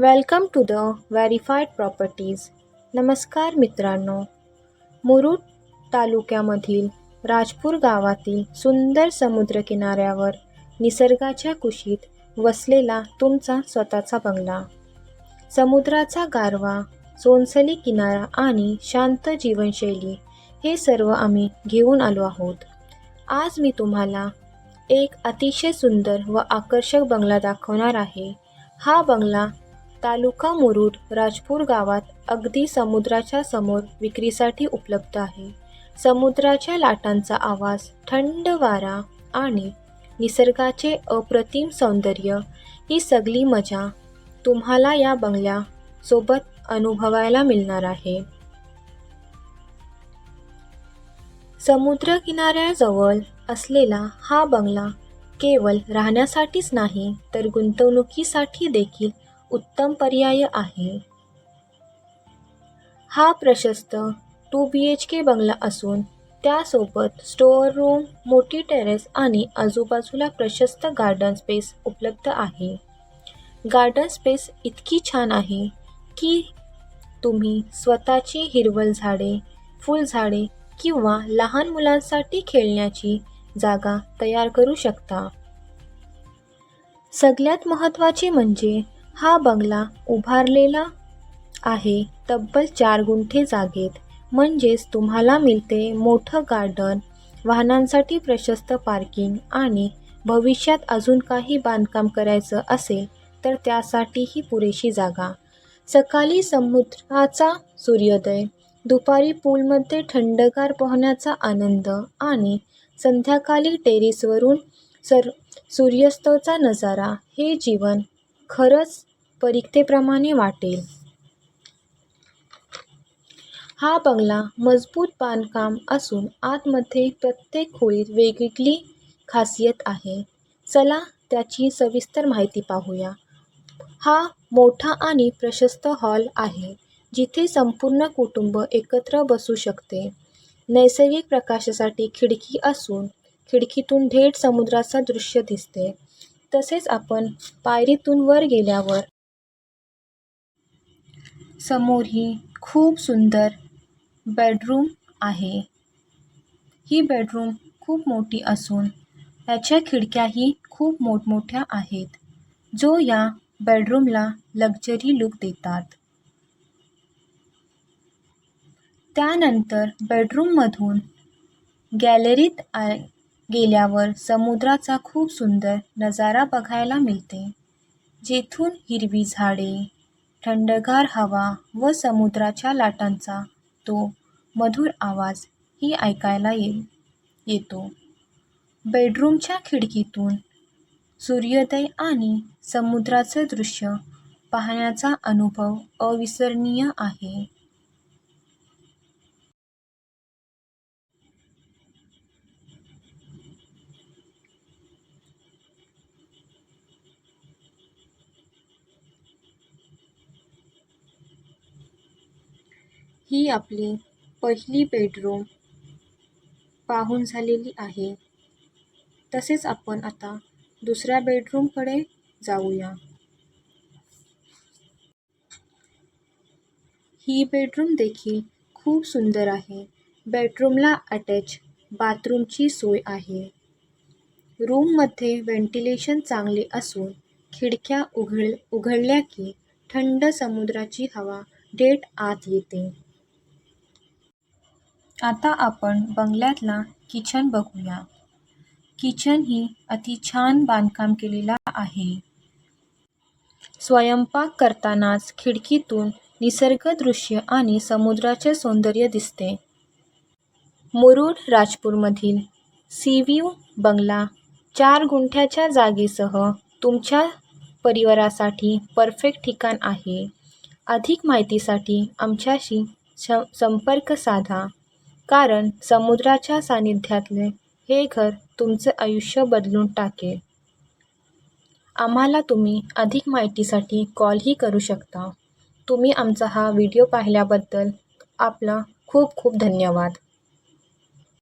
Welcome to the verified properties. नमस्कार मित्रांनो. मुरुड तालुक्यामधील राजपूर गावातील सुंदर समुद्रकिनाऱ्यावर निसर्गाच्या कुशीत वसलेला तुमचा स्वतःचा बंगला. समुद्राचा गारवा सोनसली किनारा आणि शांत जीवनशैली हे सर्व आम्ही घेऊन आलो आहोत. आज मी तुम्हाला एक अतिशय सुंदर व आकर्षक बंगला दाखवणार आहे. हा बंगला तालुका मुरुड राजपूर गावात अगदी समुद्राच्या समोर विक्रीसाठी उपलब्ध आहे. समुद्राच्या लाटांचा आवाज थंड वारा आणि निसर्गाचे अप्रतिम सौंदर्य ही सगळी मजा तुम्हाला या बंगल्या सोबत अनुभवायला मिळणार आहे. समुद्रकिनाऱ्याजवळ असलेला हा बंगला केवळ राहण्यासाठीच नाही तर गुंतवणुकीसाठी देखील उत्तम पर्याय आहे. हा प्रशस्त टू बी एच के बंगला असून त्यासोबत स्टोअर रूम मोठी टेरेस आणि आजूबाजूला प्रशस्त गार्डन स्पेस उपलब्ध आहे. गार्डन स्पेस इतकी छान आहे की तुम्ही स्वतःची हिरवळ झाडे फुलझाडे किंवा लहान मुलांसाठी खेळण्याची जागा तयार करू शकता. सगळ्यात महत्त्वाचे म्हणजे हा बंगला उभारलेला आहे. तब्बल चार गुंठे जागेत. म्हणजेच तुम्हाला मिळते मोठं गार्डन वाहनांसाठी प्रशस्त पार्किंग आणि भविष्यात अजून काही बांधकाम करायचं असेल तर त्यासाठीही पुरेशी जागा. सकाळी समुद्राचा सूर्योदय दुपारी पूलमध्ये थंडगार पोहण्याचा आनंद आणि संध्याकाळी टेरेसवरून सर सूर्यास्ताचा नजारा हे जीवन खरंच परीक्षेप्रमाणे वाटेल. हा बंगला मजबूत बांधकाम असून आतमध्ये प्रत्येक खोलीत वेगवेगळी खासियत आहे. चला त्याची सविस्तर माहिती पाहूया. हा मोठा आणि प्रशस्त हॉल आहे जिथे संपूर्ण कुटुंब एकत्र बसू शकते. नैसर्गिक प्रकाशासाठी खिडकी असून खिडकीतून थेट समुद्राचा दृश्य दिसते. तसेच आपण पायरीतून वर गेल्यावर समोर ही खूप सुंदर बेडरूम आहे. ही बेडरूम खूप मोठी असून त्याच्या खिडक्याही खूप मोठमोठ्या आहेत जो या बेडरूमला लक्झरी लुक देतात. त्यानंतर बेडरूममधून गॅलरीत आ गेल्यावर समुद्राचा खूप सुंदर नजारा बघायला मिळते जेथून हिरवी झाडे थंडगार हवा व समुद्राच्या लाटांचा तो मधुर आवाज ही ऐकायला येईल येतो. बेडरूमच्या खिडकीतून सूर्योदय आणि समुद्राचं दृश्य पाहण्याचा अनुभव अविस्मरणीय आहे. ही आपली पहिली बेडरूम पाहून झालेली आहे. तसेच आपण आता दुसऱ्या बेडरूमकडे जाऊया. ही बेडरूम देखील खूप सुंदर आहे. बेडरूमला अटॅच बाथरूमची सोय आहे. रूममध्ये व्हेंटिलेशन चांगले असून खिडक्या उघड उघडल्या की थंड समुद्राची हवा डेट आत येते. आता आपण बंगल्यातला किचन बघूया. किचन ही अति छान बांधकाम केलेला आहे. स्वयंपाक करतानाच खिडकीतून निसर्ग दृश्य आणि समुद्राचे सौंदर्य दिसते. मुरुड राजपूरमधील सीव्ह्यू बंगला चार गुंठ्याच्या जागेसह तुमच्या परिवारासाठी परफेक्ट ठिकाण आहे. अधिक माहितीसाठी आमच्याशी श संपर्क साधा. कारण समुद्राच्या सानिध्यातले हे घर तुमचं आयुष्य बदलून टाकेल. आम्हाला तुम्ही अधिक माहितीसाठी कॉलही करू शकता. तुम्ही आमचा हा व्हिडिओ पाहिल्याबद्दल आपला खूप खूप धन्यवाद.